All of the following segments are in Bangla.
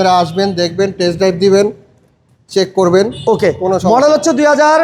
আপনারা আসবেন দেখবেন টেস্ট ড্রাইভ দিবেন চেক করবেন। ওকে কোনো মডেল হচ্ছে দুই হাজার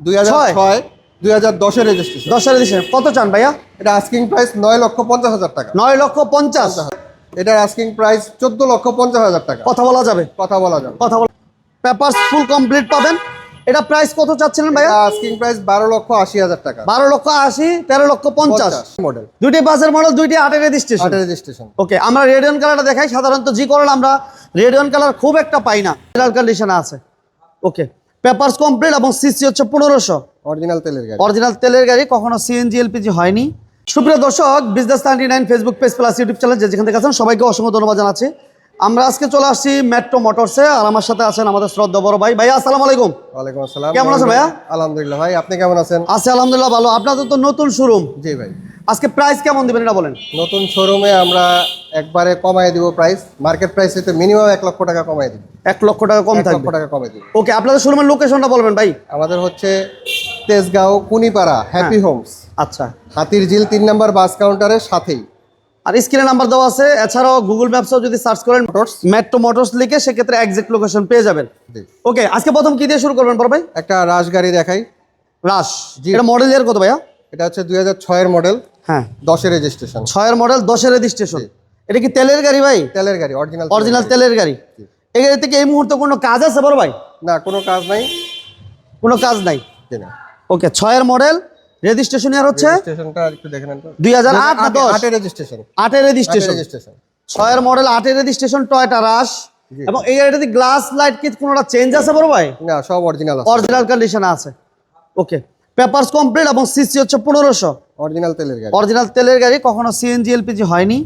দুই হাজার ছয়? দুই হাজার দশের রেজিস্ট্রেশন দশের কত চান ভাইয়া? এটা আস্কিং প্রাইস নয় লক্ষ পঞ্চাশ হাজার টাকা। নয় লক্ষ পঞ্চাশ। এটার আস্কিং প্রাইস চোদ্দ লক্ষ পঞ্চাশ হাজার টাকা। কথা বলা যাবে। কথা বলা যাবে। কথা বলা পেপার ফুল কমপ্লিট পাবেন। এটা প্রাইস কত চাচ্ছিলেন ভাইয়া? আস্কিং প্রাইস বারো লক্ষ আশি হাজার টাকা। বারো লক্ষ আশি তেরো লক্ষ পঞ্চাশ। মডেল দুইটি বাসের মডেল দুইটি আটের রেজিস্ট্রেশন আটের রেজিস্ট্রেশন ওকে আমরা রেডিয়ন কালারটা দেখাই। সাধারণত জি করলে আমরা রেডিয়ন কালার খুব একটা পাই না। কালার কন্ডিশনে আছে। ওকে পেপারস কমপ্লিট এবং সিসি হচ্ছে পনেরোশো। অরিজিনাল তেলের গাড়ি। অরিজিনাল তেলের গাড়ি কখনো সিএনজি এলপিজি হয়নি। সুপ্রিয় দর্শক business ninety nine Facebook page plus YouTube channel যে যেখান থেকে আছেন সবাইকে অসংখ্য ধন্যবাদ জানাচ্ছি। আমরা আজকে চলে আসছি মেট্রো মোটরসে আর আমার সাথে আছেন আমাদের শ্রদ্ধা বড় ভাই। ভাইয়া আসসালামু আলাইকুম। ওয়ালাইকুম আসসালাম। কেমন আছেন ভাইয়া? আলহামদুলিল্লাহ ভাই আপনি কেমন আছেন? আছে আলহামদুলিল্লাহ ভালো। আপনাদের তো নতুন শোরুম জি ভাই। আজকে প্রাইস কেমন দিবেন এটা বলেন। নতুন শোরুমে আমরা একবারে কমায় দিব প্রাইস মার্কেট প্রাইস হতে মিনিমাম এক লক্ষ টাকা কমায় দিব। এক লক্ষ টাকা কম এক লক্ষ থাকবে। টাকা কমে দিব। ওকে আপনাদের শোরুমের লোকেশনটা বলবেন ভাই। আমাদের হচ্ছে তেজগাঁও কুনিপাড়া হ্যাপি হোমস আচ্ছা। হাতির ঝিল তিন নম্বর বাস কাউন্টারের সাথেই। আর স্ক্রিনে নাম্বার দেওয়া আছে। এছাড়াও গুগল ম্যাপসও যদি সার্চ করেন মোটরস মেট্রো মোটরস লিখে সেক্ষেত্রে এক্সাক্ট লোকেশন পেয়ে যাবেন। ওকে আজকে প্রথম কি দিয়ে শুরু করবেন বড় ভাই? একটা রাশ গাড়ি দেখাই। রাশ জি। এটা মডেল ইয়ার কত ভাইয়া? এটা হচ্ছে দুই হাজার ছয়ের মডেল হ্যাঁ। দশের রেজিস্ট্রেশন ছয়ের মডেল দশের রেজিস্ট্রেশন এটা কি তেলের গাড়ি ভাই? তেলের গাড়ি অরিজিনাল অরিজিনাল তেলের গাড়ি। এই গাড়ি থেকে এই মুহূর্তে কোনো কাজ আছে বড় ভাই? না কোনো কাজ নাই। কোনো কাজ নাই? ওকে ছয়ের মডেল রেজিস্ট্রেশন ইয়ার হচ্ছে রেজিস্ট্রেশনটা একটু দেখে নেন রেজিস্ট্রেশন রেজিস্ট্রেশন ছয়ের মডেল রেজিস্ট্রেশন টয়টা রাশ এবং এই গ্লাস লাইট কি কোনোটা চেঞ্জ আছে বড় ভাই? না সব অরিজিনাল আছে। অরিজিনাল কন্ডিশনে আছে। ওকে পেপারস কমপ্লিট এবং সিসি হচ্ছে পনেরোশো। অরিজিনাল তেলের গাড়ি। অরিজিনাল তেলের গাড়ি কখনো সিএনজি এলপিজি হয়নি।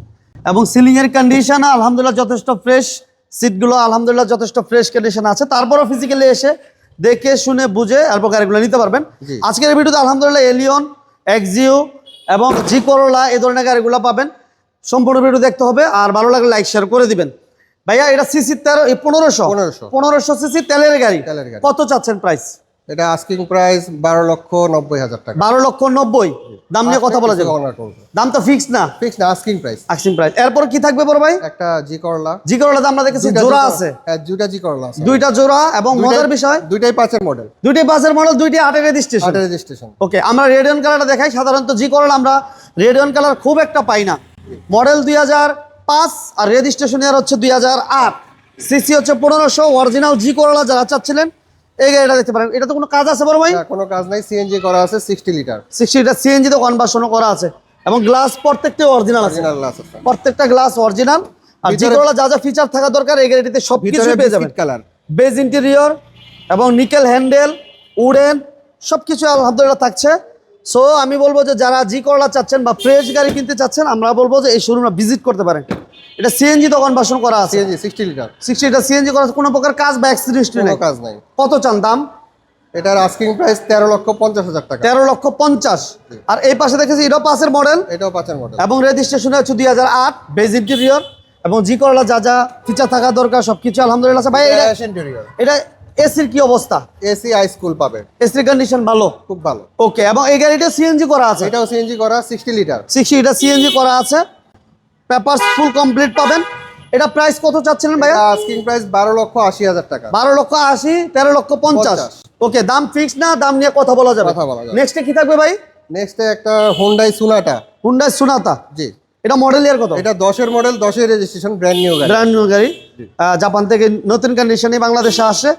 এবং সিলিং এর কন্ডিশন আলহামদুলিল্লাহ যথেষ্ট ফ্রেশ সিটগুলো আলহামদুলিল্লাহ যথেষ্ট ফ্রেশ কন্ডিশন আছে। তারপরও ফিজিক্যালি এসে দেখে শুনে বুঝে এরপর গাড়িগুলো নিতে পারবেন। আজকের ভিডিওতে আলহামদুলিল্লাহ এলিয়ন এক্সিও এবং জি করোলা এই ধরনের গাড়িগুলো পাবেন। সম্পূর্ণ ভিডিও দেখতে হবে আর ভালো লাগলে লাইক শেয়ার করে দিবেন। ভাইয়া এটা সিসি তেরো পনেরোশো? পনেরোশো। পনেরোশো সিসি তেলের গাড়ি। তেলের গাড়ি। কত চাচ্ছেন প্রাইস এটা আস্কিং প্রাইস বারো লক্ষ নব্বই হাজার টাকা। বারো লক্ষ নব্বই। দাম নিয়ে কথা বলা যাবে। দাম তো ফিক্স না। ফিক্স না আস্কিং প্রাইস আক্সিম প্রাইস এরপর কি থাকবে বড় ভাই? একটা জি করলা। জি করলা আমরা দেখেছি জোড়া আছে। হ্যাঁ দুইটা জি করলা আছে। দুইটা জোড়া এবং দুইটাই- মজার বিষয় দুইটাই পাঁচের মডেল দুইটি বাসের মডেল দুইটি আটের রেজিস্ট্রেশন আটের রেজিস্ট্রেশন ওকে আমরা রেডিয়ন কালারটা দেখাই। সাধারণত জি করলা আমরা রেডিয়ন কালার খুব একটা পাই না। মডেল দুই হাজার পাঁচ আর রেজিস্ট্রেশন ইয়ার হচ্ছে দুই হাজার আট। সিসি হচ্ছে পনেরোশো। অরিজিনাল জি করলা যারা চাচ্ছিলেন এই গাড়িটা দেখতে পারেন। এটা তো কোনো কাজ আছে বড় ভাই? কোনো কাজ নাই। সিএনজি করা আছে সিক্সটি লিটার সিক্সটিটা সিএনজি তো কনভার্সনও করা আছে। এবং গ্লাস প্রত্যেকটা অরিজিনাল আছে। প্রত্যেকটা গ্লাস অরিজিনাল আর যা যা ফিচার থাকা দরকার এই গাড়িটিতে সব কিছু পেয়ে যাবেন। কালার বেজ ইন্টেরিয়র এবং নিকেল হ্যান্ডেল উডেন সব কিছু আলহামদুলিল্লাহ থাকছে। সো আমি বলব যে যারা জি করলা চাচ্ছেন বা ফ্রেশ গাড়ি কিনতে চাচ্ছেন আমরা বলব যে এই শোরুমটা ভিজিট করতে পারেন। এটা সিএনজি তো কনভার্সন করা আছে সিএনজি সিক্সটি লিটার সিক্সটিটা সিএনজি করা কোনো প্রকার কাজ বা অ্যাক্সিডেন্ট কোনো নেই। কাজ নাই। কত চান দাম? এটার আস্কিং প্রাইস তেরো লক্ষ পঞ্চাশ হাজার টাকা। তেরো লক্ষ পঞ্চাশ। আর এই পাশে দেখেছি এটা পাশের মডেল এটাও পাঁচের মডেল এবং রেজিস্ট্রেশন হচ্ছে দুই হাজার আট বেজ ইন্টেরিয়র এবং জি করলা যা যা ফিচার থাকা দরকার সব কিছু আলহামদুলিল্লাহ আছে। ভাই এটা এটা এসির কি অবস্থা? এসি হাই স্কুল পাবে। এসির কন্ডিশন ভালো? খুব ভালো। ওকে এবং এই গাড়িটা সিএনজি করা আছে? এটাও সিএনজি করা সিক্সটি লিটার সিক্সটি এটা সিএনজি করা আছে। পেপারস ফুল কমপ্লিট পাবেন। এটা প্রাইস কত চাচ্ছিলেন ভাইয়া? আস্কিং প্রাইস বারো লক্ষ আশি হাজার টাকা। বারো লক্ষ আশি তেরো লক্ষ পঞ্চাশ। ওকে দাম ফিক্স না দাম নিয়ে কথা বলা যাবে। কথা বলা যাবে। নেক্সটে কি থাকবে ভাই? নেক্সটে একটা হোন্ডাই সুনাটা হুন্ডাই সুনাতা জি। এটা মডেল ইয়ার কত? এটা দশের মডেল দশের রেজিস্ট্রেশন ব্র্যান্ড নিউ গাড়ি। ব্র্যান্ড নিউ গাড়ি। জাপান থেকে নতুন কন্ডিশনে বাংলাদেশে আসে।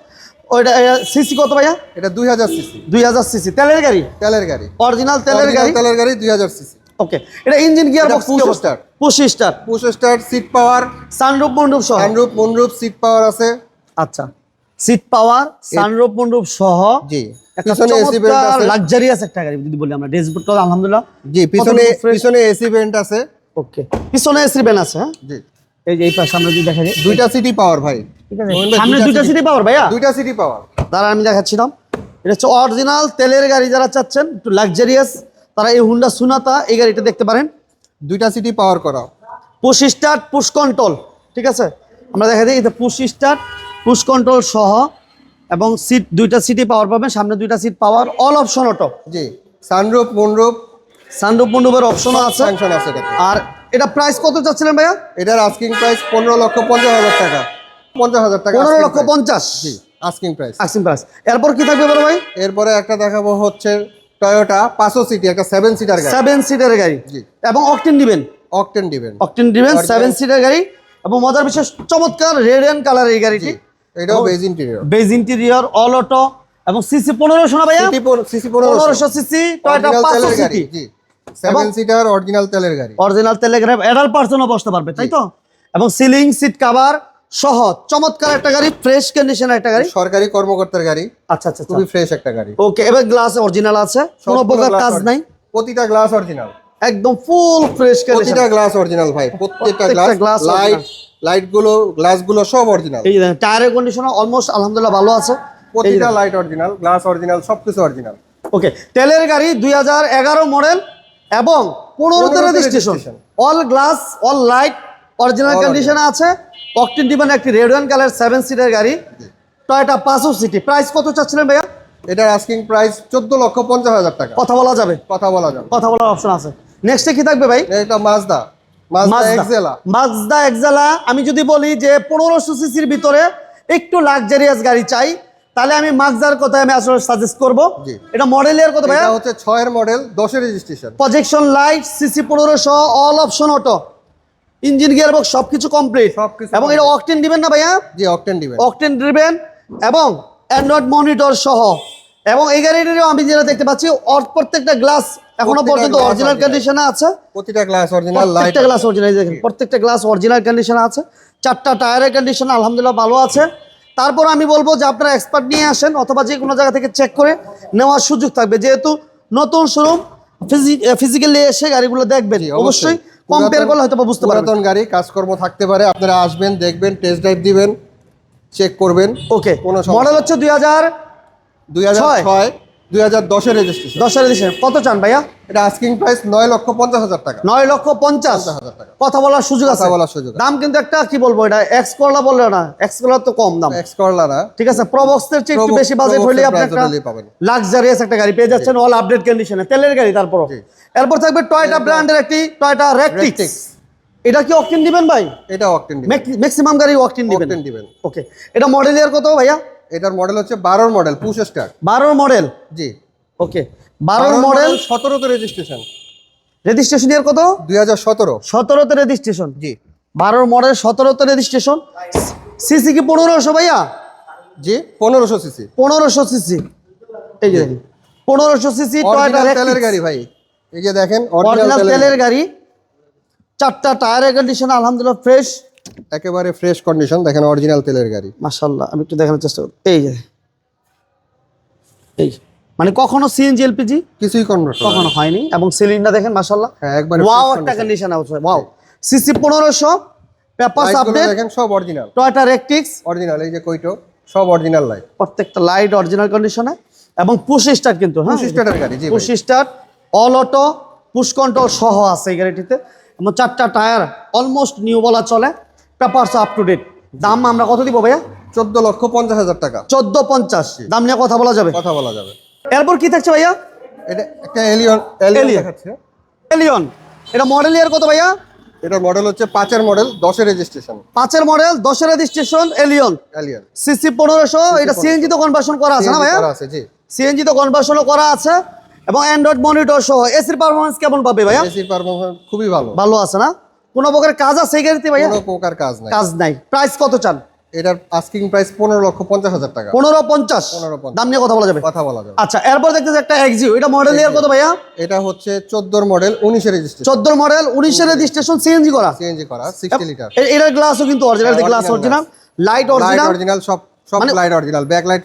ওইটা সিসি কত ভাইয়া? এটা দুই হাজার সিসি দুই হাজার সিসি তেলের গাড়ি? তেলের গাড়ি। অরিজিনাল তেলের গাড়ি? তেলের গাড়ি দুই হাজার সিসি ওকে এটা engine gear box. Push start push seat power sunroof মন্ডপ সহ? সানরূপ সিট পাওয়ার আছে। আচ্ছা। সিট পাওয়ার সানরুপ মন্ডপ সহ? জি। পিছনে এসি বেল্ট আছে। লাক্সারিয়াস একটা গাড়ি যদি বলি আমরা। ড্যাশবোর্ডটা আলহামদুলিল্লাহ। জি পিছনে পিছনে এসি বেল্ট আছে। ওকে পিছনে এসি ব্যান আছে হ্যাঁ? জি। এই যে এই পাশে আমরা যদি দেখা যায় দুইটা সিটি পাওয়ার ভাই। ঠিক আছে। সামনে দুইটা সিটি পাওয়ার ভাইয়া? দুইটা সিটি পাওয়ার তারা আমি দেখাচ্ছিলাম এটা হচ্ছে অরিজিনাল তেলের গাড়ি যারা চাচ্ছেন একটু লাক্সারিয়াস তারা এই হুন্ডা সুনাতা এই গাড়িটা দেখতে পারেন। দুইটা সিটি পাওয়ার করা। পুশ স্টার্ট পুশ কন্ট্রোল ঠিক আছে? আমরা দেখা দিই এটা পুশ স্টার্ট পুশ কন্ট্রোল সহ এবং সিট দুইটা সিটি পাওয়ার পাবেন সামনে দুইটা seat power all option auto জি সানরূপ মনরূপ সানরুপ মন্ডপের অপশনও আছে। ফাংশন আছে আর এটা প্রাইস কত চাচ্ছিলেন ভাইয়া? এটার আস্কিং প্রাইস পনেরো লক্ষ পঞ্চাশ হাজার টাকা। পঞ্চাশ হাজার টাকা পনেরো লক্ষ। পঞ্চাশ। জি আস্কিং প্রাইস আস্কিং প্রাইস এরপর কি থাকবে বড় ভাই? এরপরে একটা দেখাবো হচ্ছে টয়োটা পাঁচশো সিটি একটা সেভেন সিটার গাড়ি। সেভেন সিটার গাড়ি। এবং অকটেন দিবেন? অকটেন দিবেন। অকটেন দিবেন সেভেন সিটার গাড়ি। এবং মজার বিশেষ চমৎকার রেড অ্যান্ড কালার এই গাড়িটি। এটাও beige interior beige interior all auto এবং সিসি পনেরোশো না ভাইয়া? সিসি পনেরোশো। সিসি টয়টা পাঁচশো তেলের গাড়ি CT G seven seater original তেলের গাড়ি। অরিজিনাল টেলিগ্রাফ অ্যাডাল্ট পার্সনও বসতে পারবে তাই তো? এবং সিলিং সিট কাভার সহ চমৎকার একটা গাড়ি ফ্রেশ কন্ডিশনের একটা গাড়ি। সরকারি কর্মকর্তার গাড়ি। আচ্ছা আচ্ছা খুবই ফ্রেশ একটা গাড়ি। ওকে এবার গ্লাস অরিজিনাল আছে। কোনো প্রকার কাজ নাই। প্রতিটা গ্লাস অরিজিনাল একদম ফুল ফ্রেশ কন্ডিশন প্রতিটা গ্লাস অরিজিনাল ভাই প্রত্যেকটা গ্লাস লাইট। লাইটগুলো গ্লাসগুলো সব অরিজিনাল এই দেখেন টায়ারের কন্ডিশন অলমোস্ট আলহামদুলিল্লাহ ভালো আছে। প্রতিটা লাইট অরিজিনাল গ্লাস অরিজিনাল সবকিছু অরিজিনাল ওকে তেলের গাড়ি দুই হাজার এগারো মডেল এবং পনেরোতে 15 তে registration all glass all light original কন্ডিশনে আছে। অকটিন ডিমান্ড একটি রেড ওয়ান কালার সেভেন সিটের গাড়ি। টয়টা পাঁচও সিটি প্রাইস কত চাচ্ছিলেন ভাইয়া? এটার আস্কিং প্রাইস চোদ্দ লক্ষ পঞ্চাশ হাজার টাকা। কথা বলা যাবে। কথা বলা যাবে। কথা বলার অপশন আছে। নেক্সটে কি থাকবে ভাই? এটা মাজদা মাজদা এক্সেলা আমি যদি বলি যে পনেরোশো সিসির ভিতরে একটু লাক্সারিয়াস গাড়ি চাই তাহলে আমি মাজদার কথা আমি আসলে সাজেস্ট করব। এটা মডেল এর কথা ভাইয়া? এটা হচ্ছে ছয়ের মডেল দশের রেজিস্ট্রেশন প্রজেকশন লাইট সিসি পনেরোশো all option auto engine gear box সবকিছু কমপ্লিট এবং এটা অকটেন দিবেন না ভাইয়া? জি অকটেন দিবেন। অকটেন দিবেন এবং অ্যান্ড্রয়েড মনিটর সহ। এবং এই গাড়িটিরও আমি যেটা দেখতে পাচ্ছি প্রত্যেকটা গ্লাস এখনও পর্যন্ত অরিজিনাল। কন্ডিশনে আছে। প্রতিটা গ্লাস অরিজিনাল প্রত্যেকটা গ্লাস অরিজিনাল দেখেন প্রত্যেকটা গ্লাস অরিজিনাল কন্ডিশনে আছে। চারটা টায়ারের কন্ডিশন আলহামদুলিল্লাহ ভালো আছে। তারপর আমি বলব যে আপনারা এক্সপার্ট নিয়ে আসেন অথবা যে কোনো জায়গা থেকে চেক করে নেওয়ার সুযোগ থাকবে। যেহেতু নতুন শোরুম ফিজিক্যালি এসে গাড়িগুলো দেখবেন। অবশ্যই। কম্পেয়ার করলে হয়তো বুঝতে পারবেন। পুরাতন গাড়ি কাজকর্ম থাকতে পারে আপনারা আসবেন দেখবেন টেস্ট ড্রাইভ দিবেন চেক করবেন। ওকে মডেল হচ্ছে দুই হাজার দুই হাজার ছয়। দুই হাজার দশের রেজিস্ট্রেশন দশের দিশে কত চান ভাইয়া? এটা আস্কিং প্রাইস নয় লক্ষ পঞ্চাশ হাজার টাকা। নয় লক্ষ পঞ্চাশ? হাজার টাকা। কথা বলার সুযোগ আছে? বলার সুযোগ দাম কিন্তু একটা কি বলব এটা এক্স করলা বললে না এক্স করলা তো কম দাম। এক্স করলা না। ঠিক আছে প্রবক্সের চেয়ে একটু বেশি বাজেট হলে আপনি একটা লাক্সারিয়াস একটা গাড়ি পেয়ে যাচ্ছেন অল আপডেট কন্ডিশনে তেলের গাড়ি তারপর। এরপর থাকবে টয়টা ব্র্যান্ডের একটি টয়টা রেকটিক্স এটা কি অকটিন দিবেন ভাই? এটা অকটেন ম্যাক্সিমাম গাড়ি অকটেন দিবেন। ওকে এটা মডেল ইয়ার কত ভাইয়া? এটার মডেল হচ্ছে বারোর মডেল পুশ স্টার বারোর মডেল জি। ওকে বারোর মডেল সতেরোতে রেজিস্ট্রেশন রেজিস্ট্রেশন ইয়ার কত? দুই হাজার সতেরো। সতেরোতে রেজিস্ট্রেশন জি। বারোর মডেল সতেরোতে রেজিস্ট্রেশন সিসি কি পনেরোশো ভাইয়া? জি পনেরোশো সিসি পনেরোশো সিসি এই যে পনেরোশো সিসি তেলের গাড়ি ভাই। এই যে দেখেন অরিজিনাল তেলের গাড়ি। চারটা টায়ারের কন্ডিশন আলহামদুলিল্লাহ ফ্রেশ একেবারে ফ্রেশ কন্ডিশন দেখেন অরিজিনাল তেলের গাড়ি। মাশাল্লাহ আমি একটু দেখানোর চেষ্টা করি এই যে এই মানে কখনো সিএনজি এলপিজি কিছুই কনভার্ট কখনো হয়নি। এবং সিলিন্ডার দেখেন মাশাল্লাহ হ্যাঁ একবারে ওয়াও একটা কন্ডিশন আছে ওয়াও সিসি পনেরোশো পেপারস আপডেট দেখেন সব অরিজিনাল টয়টা রেকটিক্স অরিজিনাল এই যে কইটো সব অরিজিনাল লাইট প্রত্যেকটা লাইট অরিজিনাল কন্ডিশনে এবং পুশ স্টার্ট কিন্তু হ্যাঁ? পুশ স্টার্টের গাড়ি জি push start all auto push control সহ আছে এই গাড়িটিতে। এবং চারটা টায়ার অলমোস্ট নিউ বলা চলে। পেপারস আপ টু ডেট দাম আমরা কত দিব ভাইয়া? চোদ্দ লক্ষ পঞ্চাশ হাজার টাকা। চোদ্দ পঞ্চাশ। দাম নিয়ে কথা বলা যাবে। কথা বলা যাবে। এরপর কি থাকছে ভাইয়া? এটা একটা এলিয়ন এলিয়ন দেখাচ্ছে। এলিয়ন এটা মডেল ইয়ার কত ভাইয়া? এটা মডেল হচ্ছে পাঁচের মডেল দশের রেজিস্ট্রেশন পাঁচের মডেল দশের রেজিস্ট্রেশন এলিয়ন এলিয়ন সিসি পনেরোশো এটা সিএনজি তো কনভার্সন করা আছে না ভাইয়া? আছে জি। সিএনজি তো কনভার্সনও করা আছে। এবং অ্যান্ড্রয়েড মনিটর সহ এসির পারফরমেন্স কেমন পাবে ভাইয়া? এসির পারফরমেন্স খুবই ভালো। ভালো আছে না? কোনো প্রকার কাজ আছে এই গাড়িতে ভাইয়া? কোনো প্রকার কাজ নাই। কাজ নাই। প্রাইস কত চান? এটার আস্কিং প্রাইস পনেরো লক্ষ পঞ্চাশ হাজার টাকা। পনেরো পঞ্চাশ? 15.50 দাম নিয়ে কথা বলা যাবে। কথা বলা যাবে। আচ্ছা এরপর দেখতেছি একটা এক্সিও এটা মডেল ইয়ার কত ভাইয়া? এটা হচ্ছে চোদ্দোর মডেল উনিশের রেজিস্ট্রেশন চোদ্দোর মডেল উনিশের রেজিস্ট্রেশন সিএনজি করা। সিএনজি করা সিক্সটি লিটার এটার গ্লাসও কিন্তু original glass original light light original original সব সব লাইট অরিজিনাল ব্যাক লাইট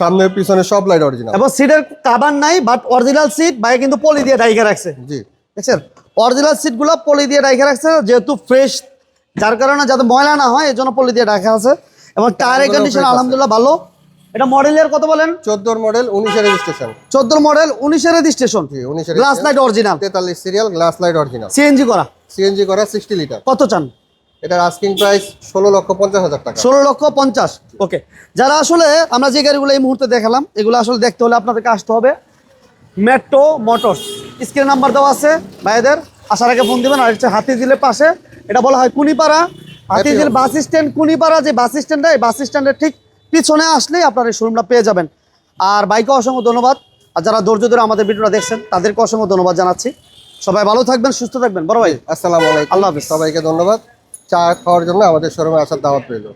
সামনে পিছনে সব লাইট অরিজিনাল এবং সিটের কাবার নাই বাট অরিজিনাল সিট বাইরে কিন্তু পলি দিয়ে ডাইকে রাখছে। জি। দেখছেন? অরিজিনাল সিটগুলো পলি দিয়ে রাখা রাখছে যেহেতু ফ্রেশ যার কারণে যাতে ময়লা না হয় এই জন্য পলি দিয়ে রাখা আছে। এবং টায়ারের কন্ডিশন আলহামদুলিল্লাহ ভালো। এটা মডেলের কত বলেন? চোদ্দোর মডেল উনিশের রেজিস্ট্রেশন চোদ্দ মডেল উনিশের রেজিস্ট্রেশন জি উনিশের গ্লাস লাইট অরিজিনাল তেতাল্লিশ serial glass light original CNG করা। সিএনজি করা সিক্সটি লিটার কত চান? এটার আস্কিং প্রাইস ষোলো লক্ষ পঞ্চাশ হাজার টাকা। ষোলো লক্ষ পঞ্চাশ। ওকে যারা আসলে আমরা যে গাড়িগুলো এই মুহূর্তে দেখালাম এগুলো আসলে দেখতে হলে আপনাদেরকে আসতে হবে। মেট্রো মোটরস স্ক্রিন নাম্বার দেওয়া আছে ভাইদের। আসার আগে ফোন দিবেন আর হচ্ছে হাতি দিলে পাশে। এটা বলা হয় কুনিপাড়া। হাতিঝিল বাস স্ট্যান্ড কুনিপাড়া যে বাস স্ট্যান্ডটা এই বাস স্ট্যান্ডের ঠিক পিছনে আসলেই আপনার এই শোরুমটা পেয়ে যাবেন। আর বাইকে অসংখ্য ধন্যবাদ। আর যারা ধৈর্য ধরে আমাদের ভিডিওটা দেখছেন তাদেরকে অসংখ্য ধন্যবাদ জানাচ্ছি। সবাই ভালো থাকবেন সুস্থ থাকবেন। বড় ভাই। আসসালামু আলাইকুম। আল্লাহ হাফেজ। সবাইকে ধন্যবাদ। চা খাওয়ার জন্য আমাদের শোরুমে আসার দাওয়াত রইল।